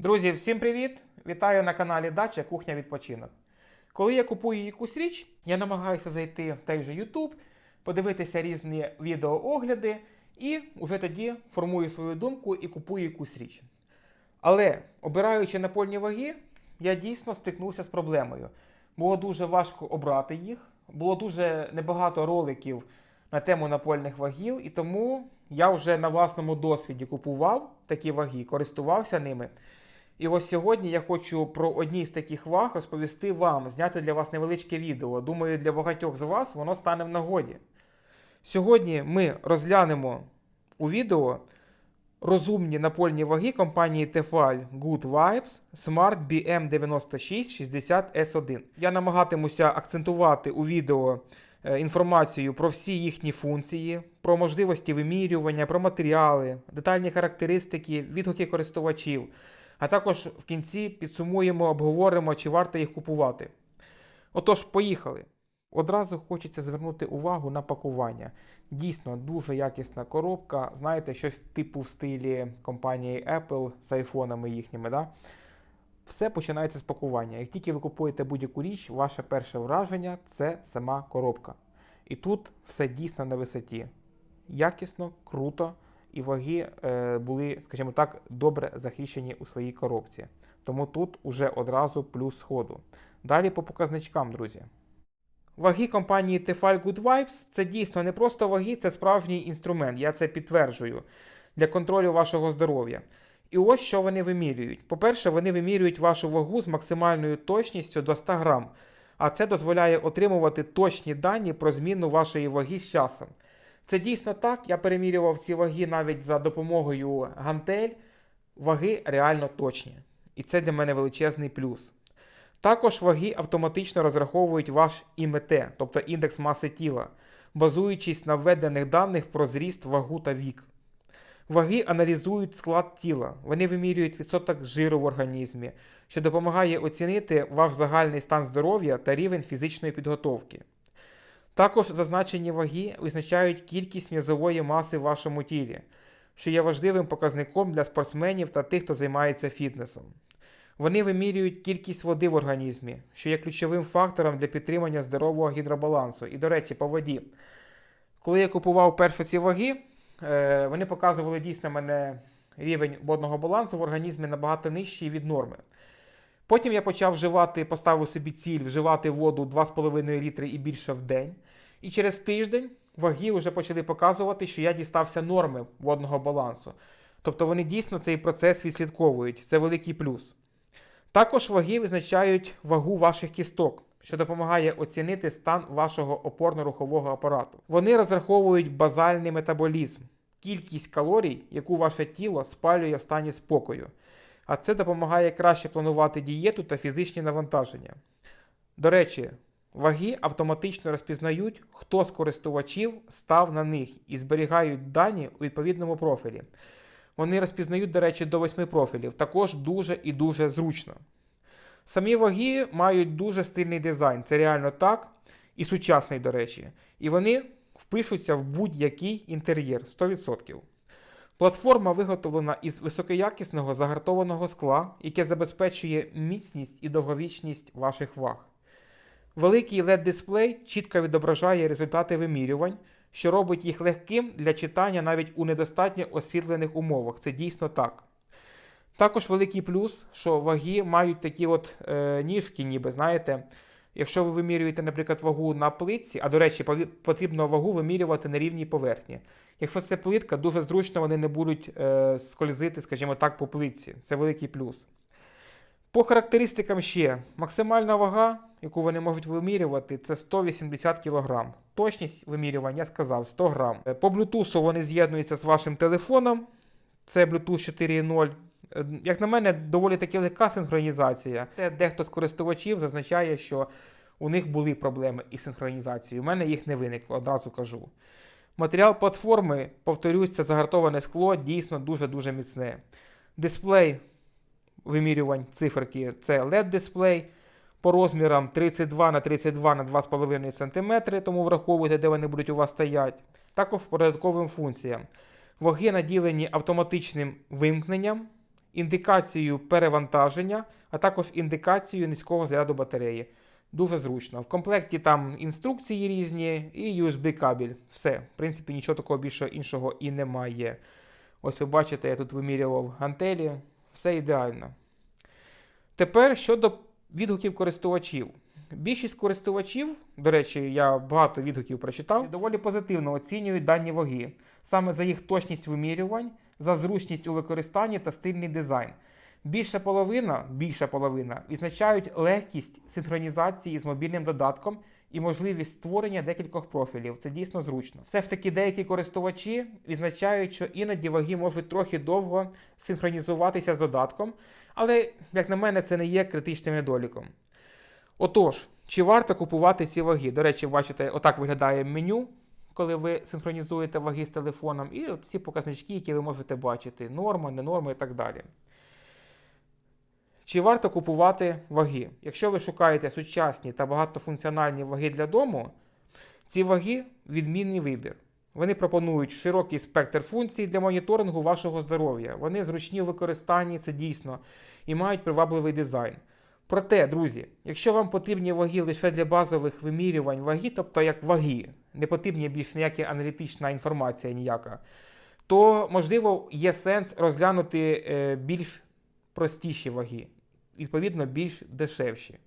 Друзі, всім привіт! Вітаю на каналі Дача Кухня Відпочинок. Коли я купую якусь річ, я намагаюся зайти в той же YouTube, подивитися різні відеоогляди і вже тоді формую свою думку і купую якусь річ. Але обираючи напольні ваги, я дійсно стикнувся з проблемою. Було дуже важко обрати їх, було дуже небагато роликів на тему напольних вагів, і тому я вже на власному досвіді купував такі ваги, користувався ними. І ось сьогодні я хочу про одні з таких ваг розповісти вам, зняти для вас невеличке відео. Думаю, для багатьох з вас воно стане в нагоді. Сьогодні ми розглянемо у відео розумні напольні ваги компанії Tefal Good Vibes Smart BM9660S1. Я намагатимуся акцентувати у відео е, інформацію про всі їхні функції, про можливості вимірювання, про матеріали, детальні характеристики, відгуки користувачів. А також в кінці підсумуємо, обговоримо, чи варто їх купувати. Отож, поїхали. Одразу хочеться звернути увагу на пакування. Дійсно, дуже якісна коробка. Знаєте, щось типу в стилі компанії Apple з айфонами їхніми. Да? Все починається з пакування. Як тільки ви купуєте будь-яку річ, ваше перше враження це сама коробка. І тут все дійсно на висоті. Якісно, круто, і ваги е, були, скажімо так, добре захищені у своїй коробці. Тому тут уже одразу плюс сходу. Далі по показничкам, друзі. Ваги компанії Tefal Good Vibes це дійсно не просто ваги, це справжній інструмент, я це підтверджую, для контролю вашого здоров'я. І ось що вони вимірюють. По-перше, вони вимірюють вашу вагу з максимальною точністю до 100 грам, а це дозволяє отримувати точні дані про зміну вашої ваги з часом. Це дійсно так. Я перемірював ці ваги навіть за допомогою гантель. Ваги реально точні. І це для мене величезний плюс. Також ваги автоматично розраховують ваш ІМТ, тобто індекс маси тіла, базуючись на введених даних про зріст, вагу та вік. Ваги аналізують склад тіла, вони вимірюють відсоток жиру в організмі, що допомагає оцінити ваш загальний стан здоров'я та рівень фізичної підготовки. Також зазначені ваги визначають кількість м'язової маси в вашому тілі, що є важливим показником для спортсменів та тих, хто займається фітнесом. Вони вимірюють кількість води в організмі, що є ключовим фактором для підтримання здорового гідробалансу. І, до речі, по воді. Коли я купував перші ці ваги, е, вони показували дійсно мене рівень водного балансу в організмі набагато нижчий від норми. Потім я почав вживати, поставив собі ціль вживати воду 2,5 літри і більше в день. І через тиждень ваги вже почали показувати, що я дістався норми водного балансу. Тобто вони дійсно цей процес відслідковують. Це великий плюс. Також ваги визначають вагу ваших кісток, що допомагає оцінити стан вашого опорно-рухового апарату. Вони розраховують базальний метаболізм, кількість калорій, яку ваше тіло спалює в стані спокою. А це допомагає краще планувати дієту та фізичні навантаження. До речі, ваги автоматично розпізнають, хто з користувачів став на них і зберігають дані у відповідному профілі. Вони розпізнають, до речі, до восьми профілів. Також дуже і дуже зручно. Самі ваги мають дуже стильний дизайн, це реально так. І сучасний, до речі. І вони впишуться в будь-який інтер'єр 100%. Платформа виготовлена із високоякісного загартованого скла, яке забезпечує міцність і довговічність ваших ваг. Великий LED-дисплей чітко відображає результати вимірювань, що робить їх легким для читання навіть у недостатньо освітлених умовах. Це дійсно так. Також великий плюс, що ваги мають такі от е, ніжки, ніби, знаєте. Якщо ви вимірюєте, наприклад, вагу на плитці, а до речі, потрібно вагу вимірювати на рівній поверхні. Якщо це плитка, дуже зручно вони не будуть е, скользити, скажімо так, по плитці. Це великий плюс. По характеристикам ще максимальна вага, яку вони можуть вимірювати, це 180 кг. Точність вимірювання я сказав 100 грам. Е, По Bluetooth вони з'єднуються з вашим телефоном. Це Bluetooth 4.0. Е, Як на мене, доволі таки легка синхронізація. Те, Дехто з користувачів зазначає, що у них були проблеми із синхронізацією. У мене їх не виникло, одразу кажу. Матеріал платформи, повторюсь, це загартоване скло, дійсно дуже-дуже міцне. Дисплей вимірювань циферки це LED-дисплей. По розмірам 32 на 32 на 2,5 см, тому враховуйте, де вони будуть у вас стоять. Також по функціям. Ваги наділені автоматичним вимкненням індикацією перевантаження, а також індикацією низького заряду батареї. Дуже зручно. В комплекті там інструкції різні і USB-кабель. Все. В принципі, нічого такого більше іншого і немає. Ось ви бачите, я тут вимірював гантелі. Все ідеально. Тепер щодо відгуків користувачів. Більшість користувачів, до речі, я багато відгуків прочитав, доволі позитивно оцінюють дані ваги, саме за їх точність вимірювань, за зручність у використанні та стильний дизайн. Більша половина, більша половина відзначають легкість синхронізації з мобільним додатком і можливість створення декількох профілів. Це дійсно зручно. Все ж таки, деякі користувачі відзначають, що іноді ваги можуть трохи довго синхронізуватися з додатком, але, як на мене, це не є критичним недоліком. Отож, чи варто купувати ці ваги? До речі, бачите, отак виглядає меню, коли ви синхронізуєте ваги з телефоном, і всі показнички, які ви можете бачити: норма, не норма і так далі. Чи варто купувати ваги? Якщо ви шукаєте сучасні та багатофункціональні ваги для дому, ці ваги відмінний вибір. Вони пропонують широкий спектр функцій для моніторингу вашого здоров'я. Вони зручні у використанні, це дійсно, і мають привабливий дизайн. Проте, друзі, якщо вам потрібні ваги лише для базових вимірювань ваги, тобто як ваги, не потрібні більш ніяка аналітична інформація ніяка, то можливо є сенс розглянути е, більш простіші ваги, відповідно, більш дешевші.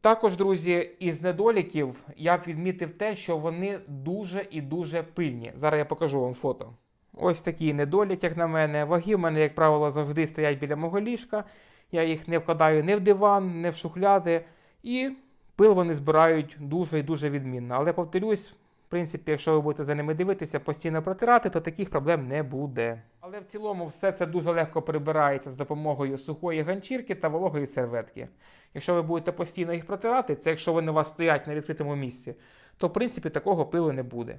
Також, друзі, із недоліків я б відмітив те, що вони дуже і дуже пильні. Зараз я покажу вам фото. Ось такий недолік, як на мене. Ваги в мене, як правило, завжди стоять біля мого ліжка. Я їх не вкладаю ні в диван, ні в шухляди. І пил вони збирають дуже і дуже відмінно. Але повторюсь, в принципі, якщо ви будете за ними дивитися, постійно протирати, то таких проблем не буде. Але в цілому все це дуже легко прибирається з допомогою сухої ганчірки та вологої серветки. Якщо ви будете постійно їх протирати, це якщо вони у вас стоять на відкритому місці, то в принципі такого пилу не буде.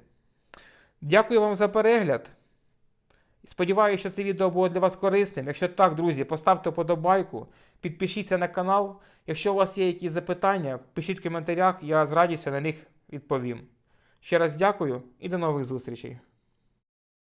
Дякую вам за перегляд. Сподіваюся, що це відео було для вас корисним. Якщо так, друзі, поставте вподобайку, підпишіться на канал. Якщо у вас є якісь запитання, пишіть в коментарях, я з радістю на них відповім. Ще раз дякую і до нових зустрічей.